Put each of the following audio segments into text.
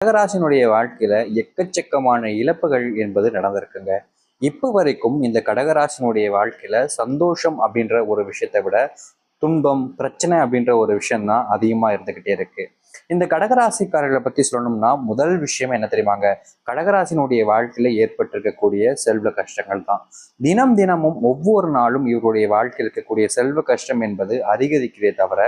கடகராசினுடைய வாழ்க்கையில எக்கச்சக்கமான இழப்புகள் என்பது நடந்திருக்குங்க. இப்போ வரைக்கும் இந்த கடகராசினுடைய வாழ்க்கையில சந்தோஷம் அப்படின்ற ஒரு விஷயத்தை விட துன்பம் பிரச்சனை அப்படின்ற ஒரு விஷயம்தான் அதிகமாக அதிகமா இருந்துகிட்டே இருக்கு. இந்த கடகராசிக்காரர்களை பத்தி சொல்லணும்னா முதல் விஷயம் என்ன தெரியுமாங்க? கடகராசினுடைய வாழ்க்கையில ஏற்பட்டிருக்கக்கூடிய செல்வ கஷ்டங்கள் தான். தினம் தினமும் ஒவ்வொரு நாளும் இவருடைய வாழ்க்கையில் இருக்கக்கூடிய செல்வ கஷ்டம் என்பது அதிகரிக்கிறதே தவிர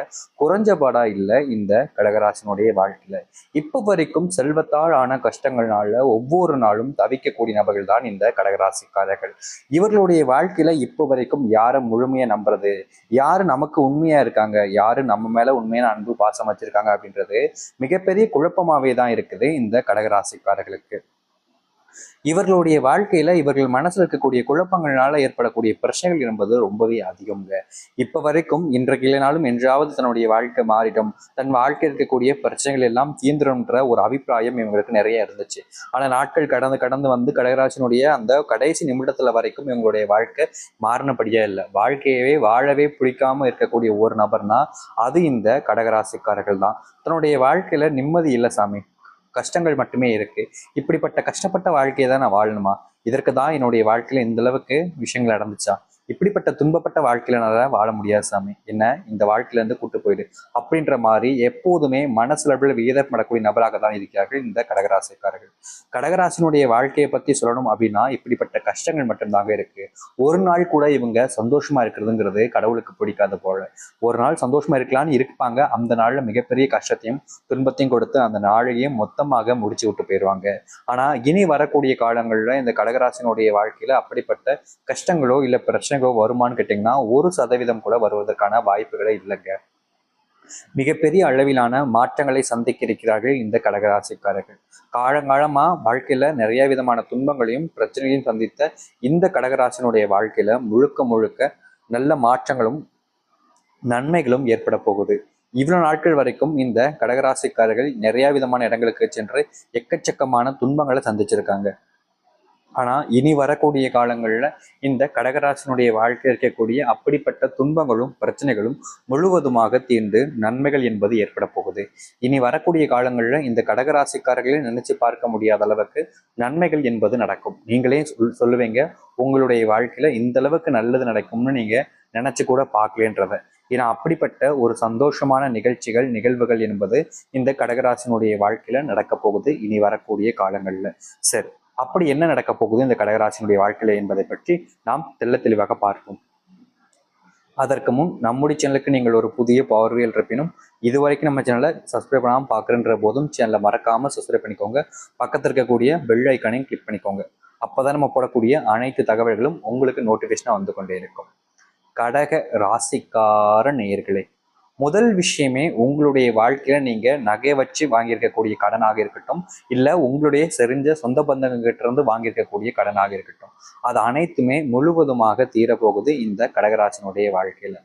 குறைஞ்சபாடா இல்லை இந்த கடகராசினுடைய வாழ்க்கையில. இப்போ வரைக்கும் செல்வத்தால் ஆன கஷ்டங்கள்னால ஒவ்வொரு நாளும் தவிக்கக்கூடிய நபர்கள் தான் இந்த கடகராசிக்காரர்கள். இவர்களுடைய வாழ்க்கையில இப்போ வரைக்கும் யாரை முழுமையா நம்புறது? யாரு நமக்கு உண்மையா இருக்காங்க? யாரு நம்ம மேல உண்மையான அன்பு பாசம் வச்சிருக்காங்க அப்படின்றது மிகப்பெரிய குழப்பமாவே தான் இருக்குது இந்த கடகராசிக்காரர்களுக்கு. இவர்களுடைய வாழ்க்கையில இவர்கள் மனசுல இருக்கக்கூடிய குழப்பங்களால ஏற்படக்கூடிய பிரச்சனைகள் என்பது ரொம்பவே அதிகம்ங்க. இப்ப வரைக்கும் இன்றைக்கு இல்லைனாலும் என்றாவது தன்னுடைய வாழ்க்கை மாறிடும். தன் வாழ்க்கை இருக்கக்கூடிய பிரச்சனைகள் எல்லாம் தீந்துடும்ன்ற ஒரு அபிப்பிராயம் இவங்களுக்கு நிறைய இருந்துச்சு. ஆனா நாட்கள் கடந்து கடந்து வந்து கடகராசனுடைய அந்த கடைசி நிமிடத்துல வரைக்கும் இவங்களுடைய வாழ்க்கை மாறினபடியே இல்லை. வாழ்க்கையவே வாழவே பிடிக்காம இருக்கக்கூடிய ஒரு நபர்னா அது இந்த கடகராசிக்காரர்கள் தான். தன்னுடைய வாழ்க்கையில நிம்மதி இல்லை சாமி. கஷ்டங்கள் மட்டுமே இருக்கு. இப்படிப்பட்ட கஷ்டப்பட்ட வாழ்க்கையை தான் நான் வாழணுமா? இதற்கு தான் என்னுடைய வாழ்க்கையில இந்த அளவுக்கு விஷயங்கள் நடந்துச்சா? இப்படிப்பட்ட துன்பப்பட்ட வாழ்க்கையில வாழ முடியாது சாமி. என்ன? இந்த வாழ்க்கையில இருந்து கூட்டு போயிடு. அப்படின்ற மாதிரி எப்போதுமே மனசுலபில் விகிதப்படக்கூடிய நபராக தான் இருக்கிறார்கள் இந்த கடகராசிக்காரர்கள். கடகராசினுடைய வாழ்க்கையை பத்தி சொல்லணும் அப்படின்னா இப்படிப்பட்ட கஷ்டங்கள் மட்டும்தாங்க இருக்கு. ஒரு நாள் கூட இவங்க சந்தோஷமா இருக்கிறதுங்கிறது கடவுளுக்கு பிடிக்காத போல. ஒரு நாள் சந்தோஷமா இருக்கலாம்னு இருப்பாங்க. அந்த நாள்ல மிகப்பெரிய கஷ்டத்தையும் துன்பத்தையும் கொடுத்து அந்த நாளையும் மொத்தமாக முடிச்சு விட்டு போயிடுவாங்க ஆனா இனி வரக்கூடிய காலங்கள்ல இந்த கடகராசினுடைய வாழ்க்கையில அப்படிப்பட்ட கஷ்டங்களோ இல்ல பிரச்சனைகளோ வருமான்னு கேட்டிங்கன்னா ஒரு சதவீதம் கூட வருவதற்கான வாய்ப்புகளே இல்லைங்க. மிகப்பெரிய அளவிலான மாற்றங்களை சந்திக்க இருக்கிறார்கள் இந்த கடகராசிக்காரர்கள். காலங்காலமா வாழ்க்கையில நிறைய விதமான துன்பங்களையும் பிரச்சனைகளையும் சந்தித்த இந்த கடகராசினுடைய வாழ்க்கையில முழுக்க முழுக்க நல்ல மாற்றங்களும் நன்மைகளும் ஏற்பட போகுது. இவ்வளவு நாட்கள் வரைக்கும் இந்த கடகராசிக்காரர்கள் நிறைய விதமான இடங்களுக்கு சென்று எக்கச்சக்கமான துன்பங்களை சந்திச்சிருக்காங்க. ஆனால் இனி வரக்கூடிய காலங்களில் இந்த கடகராசனுடைய வாழ்க்கையில் இருக்கக்கூடிய அப்படிப்பட்ட துன்பங்களும் பிரச்சனைகளும் முழுவதுமாக தீர்ந்து நன்மைகள் என்பது ஏற்பட போகுது. இனி வரக்கூடிய காலங்களில் இந்த கடகராசிக்காரர்களை நினைச்சு பார்க்க முடியாத அளவுக்கு நன்மைகள் என்பது நடக்கும். நீங்களே சொல் சொல்லுவீங்க உங்களுடைய வாழ்க்கையில் இந்த அளவுக்கு நல்லது நடக்கும்னு நீங்கள் நினச்சி கூட பார்க்கலன்றத. ஏன்னா அப்படிப்பட்ட ஒரு சந்தோஷமான நிகழ்ச்சிகள் நிகழ்வுகள் என்பது இந்த கடகராசினுடைய வாழ்க்கையில் நடக்க போகுது இனி வரக்கூடிய காலங்களில். சரி. அப்படி என்ன நடக்க போகுது இந்த கடகராசினுடைய வாழ்க்கையில என்பதை பற்றி நாம் தெள்ள தெளிவாக பார்ப்போம். அதற்கு முன் நம்முடைய சேனலுக்கு நீங்கள் ஒரு புதிய பார்வையில் இருப்பினும் இதுவரைக்கும் நம்ம சேனலை சப்ஸ்கிரைப் பண்ணாமல் பார்க்குறன்ற போதும் சேனலை மறக்காமல் சப்ஸ்கிரைப் பண்ணிக்கோங்க. பக்கத்தில் இருக்கக்கூடிய பெல் ஐக்கானையும் கிளிக் பண்ணிக்கோங்க. அப்பதான் நம்ம போடக்கூடிய அனைத்து தகவல்களும் உங்களுக்கு நோட்டிஃபிகேஷனாக வந்து கொண்டே இருக்கும். கடக ராசிக்கார நேயர்களே முதல் விஷயமே உங்களுடைய வாழ்க்கையில நீங்க நகை வச்சு வாங்கியிருக்கக்கூடிய கடனாக இருக்கட்டும் இல்ல உங்களுடைய செறிஞ்ச சொந்த பந்தங்கள்கிட்ட இருந்து வாங்கியிருக்கக்கூடிய கடனாக இருக்கட்டும். அது அனைத்துமே முழுவதுமாக தீரப்போகுது இந்த கடகராசனுடைய வாழ்க்கையில.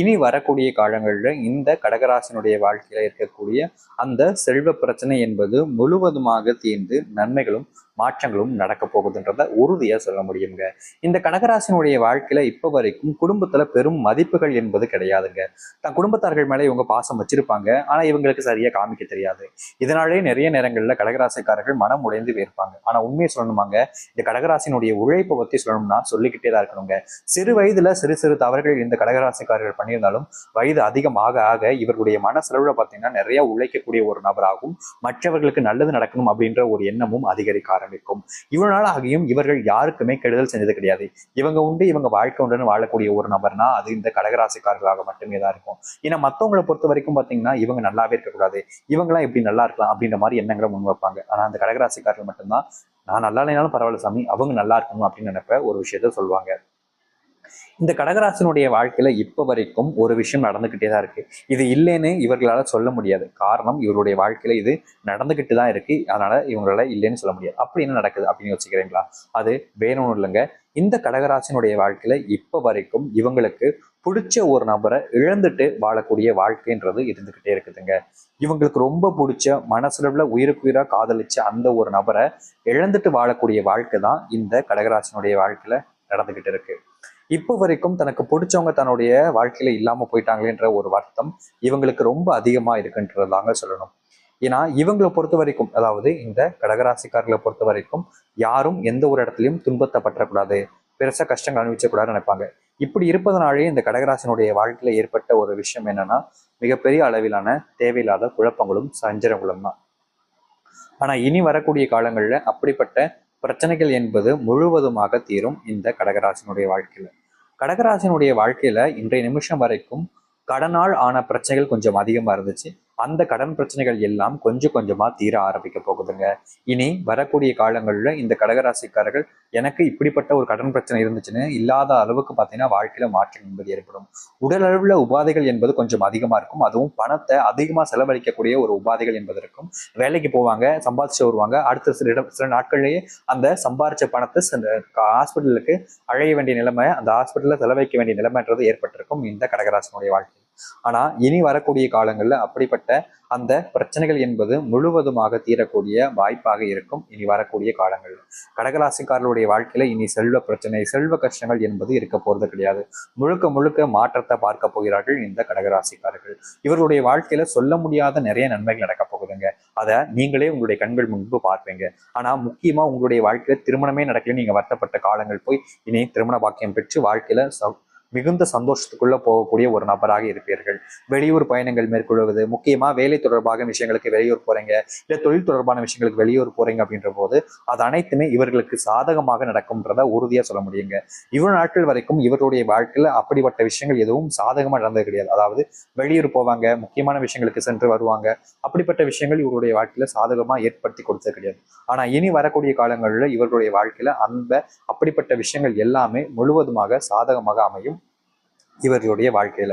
இனி வரக்கூடிய காலங்களில் இந்த கடகராசனுடைய வாழ்க்கையில இருக்கக்கூடிய அந்த செல்வ பிரச்சனை என்பது முழுவதுமாக தீர்ந்து நன்மைகளும் மாற்றங்களும் நடக்க போகுதுன்றத உறுதியா சொல்ல முடியுங்க. இந்த கடகராசினுடைய வாழ்க்கையில இப்போ வரைக்கும் குடும்பத்துல பெரும் மதிப்புகள் என்பது கிடையாதுங்க. தன் குடும்பத்தார்கள் மேலே இவங்க பாசம் வச்சிருப்பாங்க. ஆனா இவங்களுக்கு சரியா காமிக்க தெரியாது. இதனாலே நிறைய நேரங்கள்ல கடகராசிக்காரர்கள் மனம் உடைந்து போயிருப்பாங்க. ஆனா உண்மையை சொல்லணுமாங்க? இந்த கடகராசினுடைய உழைப்பை பத்தி சொல்லணும்னா சொல்லிக்கிட்டே தான் இருக்கணுங்க. சிறு வயதுல சிறு சிறு தவறுகள் இந்த கடகராசிக்காரர்கள் பண்ணியிருந்தாலும் வயது அதிகமாக ஆக இவர்களுடைய மனசெலவுல பார்த்தீங்கன்னா நிறைய உழைக்கக்கூடிய ஒரு நபராகவும் மற்றவர்களுக்கு நல்லது நடக்கணும் அப்படின்ற ஒரு எண்ணமும் அதிகரிக்க ஆரம்பிக்கும். இவ்வளவு நாள் ஆகியும் இவர்கள் யாருக்குமே கெடுதல் செஞ்சது கிடையாது. இவங்க உண்டு இவங்க வாழ்க்கை உண்டுன்னு வாழக்கூடிய ஒரு நபர்னா அது இந்த கடகராசிக்காரர்களாக மட்டுமே தான் இருக்கும். ஏன்னா மத்தவங்களை பொறுத்த வரைக்கும் பாத்தீங்கன்னா இவங்க நல்லாவே இருக்கக்கூடாது இவங்கெல்லாம் எப்படி நல்லா இருக்கலாம் அப்படின்ற மாதிரி எண்ணங்களை முன் வைப்பாங்க. ஆனா அந்த கடகராசிக்காரர்கள் மட்டும்தான் நான் நல்லா இல்லைனாலும் பரவாயில்ல சாமி அவங்க நல்லா இருக்கணும் அப்படின்னு நினைப்ப ஒரு விஷயத்த சொல்லுவாங்க இந்த கடகராசனுடைய வாழ்க்கையில இப்ப வரைக்கும் ஒரு விஷயம் நடந்துகிட்டே தான் இருக்கு. இது இல்லைன்னு இவர்களால சொல்ல முடியாது. காரணம் இவருடைய வாழ்க்கையில இது நடந்துகிட்டு தான் இருக்கு. அதனால இவங்களால இல்லைன்னு சொல்ல முடியாது. அப்படி என்ன நடக்குது அப்படின்னு வச்சுக்கிறீங்களா அது வேணும்னு இல்லைங்க. இந்த கடகராசினுடைய வாழ்க்கையில இப்ப வரைக்கும் இவங்களுக்கு பிடிச்ச ஒரு நபரை இழந்துட்டு வாழக்கூடிய வாழ்க்கைன்றது இருந்துகிட்டே இருக்குதுங்க. இவங்களுக்கு ரொம்ப பிடிச்ச மனசுல உயிருக்குயிரா காதலிச்ச அந்த ஒரு நபரை இழந்துட்டு வாழக்கூடிய வாழ்க்கை தான் இந்த கடகராசினுடைய வாழ்க்கையில நடந்துகிட்டு இருக்கு. இப்போ வரைக்கும் தனக்கு பிடிச்சவங்க தன்னுடைய வாழ்க்கையில இல்லாம போயிட்டாங்களேன்ற ஒரு வருத்தம் இவங்களுக்கு ரொம்ப அதிகமா இருக்குன்றதாங்க சொல்லணும். ஏன்னா இவங்களை பொறுத்த வரைக்கும் அதாவது இந்த கடகராசிக்காரர்களை பொறுத்த வரைக்கும் யாரும் எந்த ஒரு இடத்துலையும் துன்பத்தை பற்றக்கூடாது. பெருசா கஷ்டங்கள் அனுபவிச்சக்கூடாதுன்னு நினைப்பாங்க. இப்படி இருப்பதனாலே இந்த கடகராசினுடைய வாழ்க்கையில ஏற்பட்ட ஒரு விஷயம் என்னன்னா மிகப்பெரிய அளவிலான தேவையில்லாத குழப்பங்களும் சஞ்சரங்களும் தான். ஆனா இனி வரக்கூடிய காலங்கள்ல அப்படிப்பட்ட பிரச்சனைகள் என்பது முழுவதுமாக தீரும் இந்த கடகராசினுடைய வாழ்க்கையில். கடகராசினுடைய வாழ்க்கையில் இன்றைய நிமிஷம் வரைக்கும் கடனால் ஆன பிரச்சனைகள் கொஞ்சம் அதிகமாக இருந்துச்சு. அந்த கடன் பிரச்சனைகள் எல்லாம் கொஞ்சம் கொஞ்சமா தீர ஆரம்பிக்க போகுதுங்க. இனி வரக்கூடிய காலங்கள்ல இந்த கடகராசிக்காரர்கள் எனக்கு இப்படிப்பட்ட ஒரு கடன் பிரச்சனை இருந்துச்சுன்னு இல்லாத அளவுக்கு பார்த்தீங்கன்னா வாழ்க்கையில மாற்றம் என்பது ஏற்படும். உடல் அளவுல உபாதைகள் என்பது கொஞ்சம் அதிகமா இருக்கும். அதுவும் பணத்தை அதிகமா செலவழிக்கக்கூடிய ஒரு உபாதைகள் என்பது இருக்கும். வேலைக்கு போவாங்க சம்பாதிச்சு வருவாங்க. அடுத்த சில இடம் சில நாட்கள்லயே அந்த சம்பாதிச்ச பணத்தை ஹாஸ்பிட்டலுக்கு அழைய வேண்டிய நிலைமை அந்த ஹாஸ்பிட்டல்ல செலவழிக்க வேண்டிய நிலைமைன்றது ஏற்பட்டிருக்கும் இந்த கடகராசனுடைய வாழ்க்கை. ஆனா இனி வரக்கூடிய காலங்கள்ல அப்படிப்பட்ட அந்த பிரச்சனைகள் என்பது முழுவதுமாக தீரக்கூடிய வாய்ப்பாக இருக்கும் இனி வரக்கூடிய காலங்கள்ல. கடகராசிக்காரர்களுடைய வாழ்க்கையில இனி செல்வ பிரச்சனை செல்வ கஷ்டங்கள் என்பது இருக்க போறது கிடையாது. முழுக்க முழுக்க மாற்றத்தை பார்க்க போகிறார்கள் இந்த கடகராசிக்காரர்கள். இவர்களுடைய வாழ்க்கையில சொல்ல முடியாத நிறைய நன்மைகள் நடக்க போகுதுங்க. அதை நீங்களே உங்களுடைய கண்கள் முன்பு பார்ப்பீங்க. ஆனா முக்கியமா உங்களுடைய வாழ்க்கையில திருமணமே நடக்கல நீங்க வருத்தப்பட்ட காலங்கள் போய் இனி திருமண பாக்கியம் பெற்று வாழ்க்கையில மிகுந்த சந்தோஷத்துக்குள்ள போகக்கூடிய ஒரு நபராக இருப்பீர்கள். வெளியூர் பயணங்கள் மேற்கொள்வது முக்கியமா வேலை தொடர்பாக விஷயங்களுக்கு வெளியூர் போறீங்க இல்ல தொழில் தொடர்பான விஷயங்களுக்கு வெளியூர் போறீங்க அப்படின்ற போது அது அனைத்துமே இவர்களுக்கு சாதகமாக நடக்கும்ன்றத உறுதியா சொல்ல முடியுங்க. இவ்வளவு நாட்கள் வரைக்கும் இவருடைய வாழ்க்கையில அப்படிப்பட்ட விஷயங்கள் எதுவும் சாதகமா நடந்தது கிடையாது. அதாவது வெளியூர் போவாங்க முக்கியமான விஷயங்களுக்கு சென்று வருவாங்க அப்படிப்பட்ட விஷயங்கள் இவருடைய வாழ்க்கையில சாதகமா ஏற்படுத்தி கொடுத்தது கிடையாது. ஆனா இனி வரக்கூடிய காலங்களில் இவர்களுடைய வாழ்க்கையில அந்த அப்படிப்பட்ட விஷயங்கள் எல்லாமே முழுவதுமாக சாதகமாக அமையும். இவர்களுடைய வாழ்க்கையில.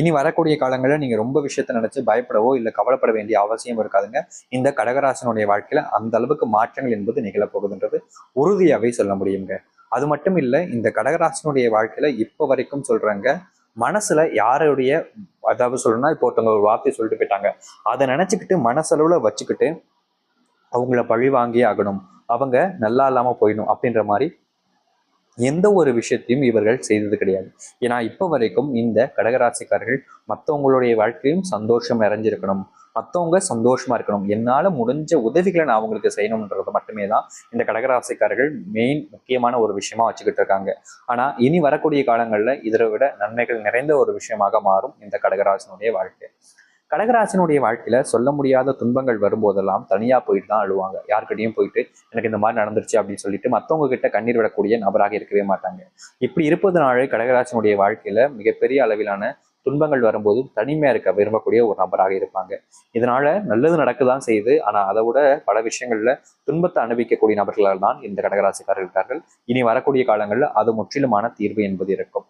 இனி வரக்கூடிய காலங்களில் நீங்க ரொம்ப விஷயத்த நினைச்சு பயப்படவோ இல்லை கவலைப்பட வேண்டிய அவசியம் இருக்காதுங்க. இந்த கடகராசனுடைய வாழ்க்கையில அந்த அளவுக்கு மாற்றங்கள் என்பது நிகழப்போகுதுன்றது உறுதியாகவே சொல்ல முடியுங்க. அது மட்டும் இல்லை இந்த கடகராசனுடைய வாழ்க்கையில இப்போ வரைக்கும் சொல்றாங்க மனசுல யாருடைய அதாவது சொல்லணும்னா இப்போ ஒருத்தவங்க ஒரு வார்த்தையை சொல்லிட்டு போயிட்டாங்க. அதை நினைச்சுக்கிட்டு மனசளவுல வச்சுக்கிட்டு அவங்கள பழி வாங்கியே ஆகணும். அவங்க நல்லா இல்லாம போயிடணும் அப்படின்ற மாதிரி எந்த ஒரு விஷயத்தையும் இவர்கள் செய்தது கிடையாது. ஏன்னா இப்போ வரைக்கும் இந்த கடகராசிக்காரர்கள் மற்றவங்களுடைய வாழ்க்கையும் சந்தோஷம் நிறைஞ்சிருக்கணும் மற்றவங்க சந்தோஷமா இருக்கணும். என்னால முடிஞ்ச உதவிகளை நான் அவங்களுக்கு செய்யணும்ன்றது மட்டுமே தான் இந்த கடகராசிக்காரர்கள் மெயின் முக்கியமான ஒரு விஷயமா வச்சுக்கிட்டு இருக்காங்க. ஆனா இனி வரக்கூடிய காலங்கள்ல இதை விட நன்மைகள் நிறைந்த ஒரு விஷயமாக மாறும் இந்த கடகராசனுடைய வாழ்க்கை. கடகராசினுடைய வாழ்க்கையில சொல்ல முடியாத துன்பங்கள் வரும்போதெல்லாம் தனியா போயிட்டு தான் அழுவாங்க. யார்கிட்டயும் போயிட்டு எனக்கு இந்த மாதிரி நடந்துருச்சு அப்படின்னு சொல்லிட்டு மத்தவங்க கிட்ட கண்ணீர் விடக்கூடிய நபராக இருக்கவே மாட்டாங்க. இப்படி இருப்பதனாலே கடகராசினுடைய வாழ்க்கையில மிகப்பெரிய அளவிலான துன்பங்கள் வரும்போது தனிமையா இருக்க விரும்பக்கூடிய ஒரு நபராக இருப்பாங்க. இதனால நல்லது நடக்கதான் செய்யுது. ஆனா அதை விட பல விஷயங்கள்ல துன்பத்தை அனுபவிக்கக்கூடிய நபர்களால் தான் இந்த கடகராசிக்காரர்கள் இருக்கார்கள். இனி வரக்கூடிய காலங்கள்ல அது முற்றிலுமான தீர்வு என்பது இருக்கும்.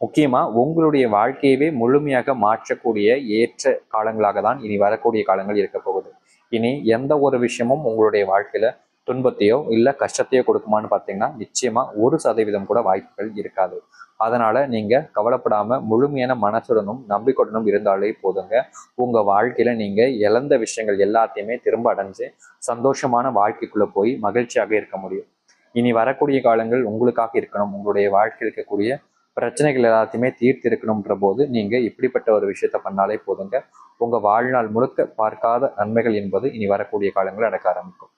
முக்கியமாக உங்களுடைய வாழ்க்கையவே முழுமையாக மாற்றக்கூடிய ஏற்ற காலங்களாக தான் இனி வரக்கூடிய காலங்கள் இருக்க போகுது. இனி எந்த ஒரு விஷயமும் உங்களுடைய வாழ்க்கையில் துன்பத்தையோ இல்லை கஷ்டத்தையோ கொடுக்குமான்னு பார்த்தீங்கன்னா நிச்சயமாக ஒரு சதவீதம் கூட வாய்ப்புகள் இருக்காது. அதனால் நீங்கள் கவலைப்படாமல் முழுமையான மனசுடனும் நம்பிக்கையுடனும் இருந்தாலே போதுங்க. உங்கள் வாழ்க்கையில் நீங்கள் இழந்த விஷயங்கள் எல்லாத்தையுமே திரும்ப அடைஞ்சு சந்தோஷமான வாழ்க்கைக்குள்ளே போய் மகிழ்ச்சியாக இருக்க முடியும். இனி வரக்கூடிய காலங்கள் உங்களுக்காக இருக்கணும். உங்களுடைய வாழ்க்கையில் இருக்கக்கூடிய பிரச்சனைகள் எல்லாத்தையுமே தீர்த்து இருக்கணும்ன்ற போது நீங்கள் இப்படிப்பட்ட ஒரு விஷயத்த பண்ணாலே போதுங்க. உங்கள் வாழ்நாள் முழுக்க பார்க்காத நன்மைகள் என்பது இனி வரக்கூடிய காலங்கள் நடக்க ஆரம்பிக்கும்.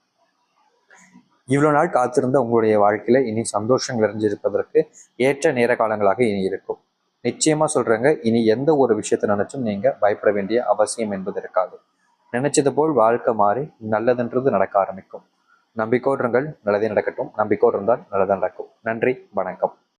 இவ்வளோ நாள் காத்திருந்த உங்களுடைய வாழ்க்கையில் இனி சந்தோஷங்கள் நிறைஞ்சிருப்பதற்கு ஏற்ற நேர காலங்களாக இனி இருக்கும். நிச்சயமாக சொல்கிறேங்க இனி எந்த ஒரு விஷயத்தை நினச்சும் நீங்கள் பயப்பட வேண்டிய அவசியம் என்பது இருக்காது. நினைச்சது போல் வாழ்க்கை மாறி நல்லதுன்றது நடக்க ஆரம்பிக்கும். நம்பிக்கோடுங்கள் நல்லதே நடக்கட்டும். நம்பிக்கோடு இருந்தால் நல்லதே நடக்கும். நன்றி வணக்கம்.